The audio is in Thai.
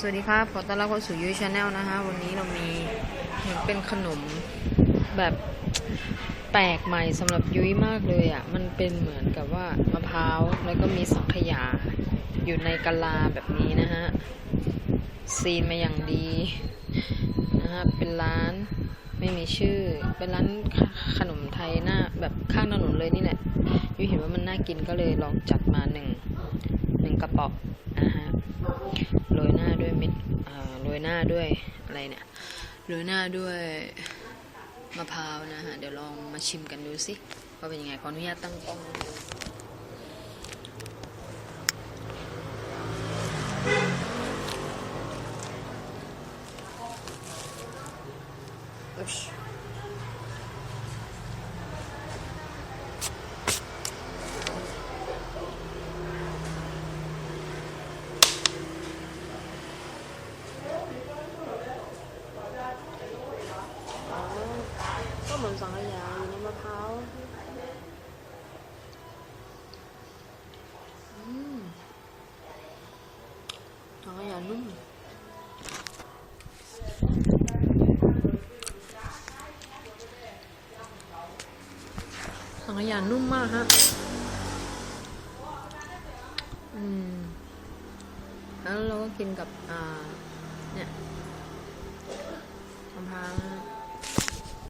สวัสดีครับ ขอต้อนรับเข้าสู่ยุยชาแนลนะฮะ วันนี้เรามีเป็นขนมแบบแปลกใหม่สำหรับยุ้ยมากเลยอะ่ะ มันเป็นเหมือนกับว่ามะพร้าวแล้วก็มีสังขยา อยู่ในกะลาแบบนี้นะฮะ ซีนมาอย่างดีนะฮะ เป็นร้านไม่มีชื่อ เป็นร้านขนมไทยหน้าแบบข้างถนนเลยนี่แหละ ยุ้ยเห็นว่ามันน่ากินก็เลยลองจัดมาหนึ่งหนึ่งกระป๋องนะฮะโรยหน้า เม็ดโรยหน้าด้วยอะไรเนี่ยโรยหน้าด้วยมะพร้าวนะฮะเดี๋ยวลองมาชิมกันดูสิว่าเป็นยังไงขออนุญาตตั้งกล้องอึ๊ช เหมือนสังขยาอยู่ในมะพร้าวอืมสังขยานุ่มสังขยานุ่มมากฮะ อืม แล้วเราก็กินกับ อ่า เนี่ยมะพร้าว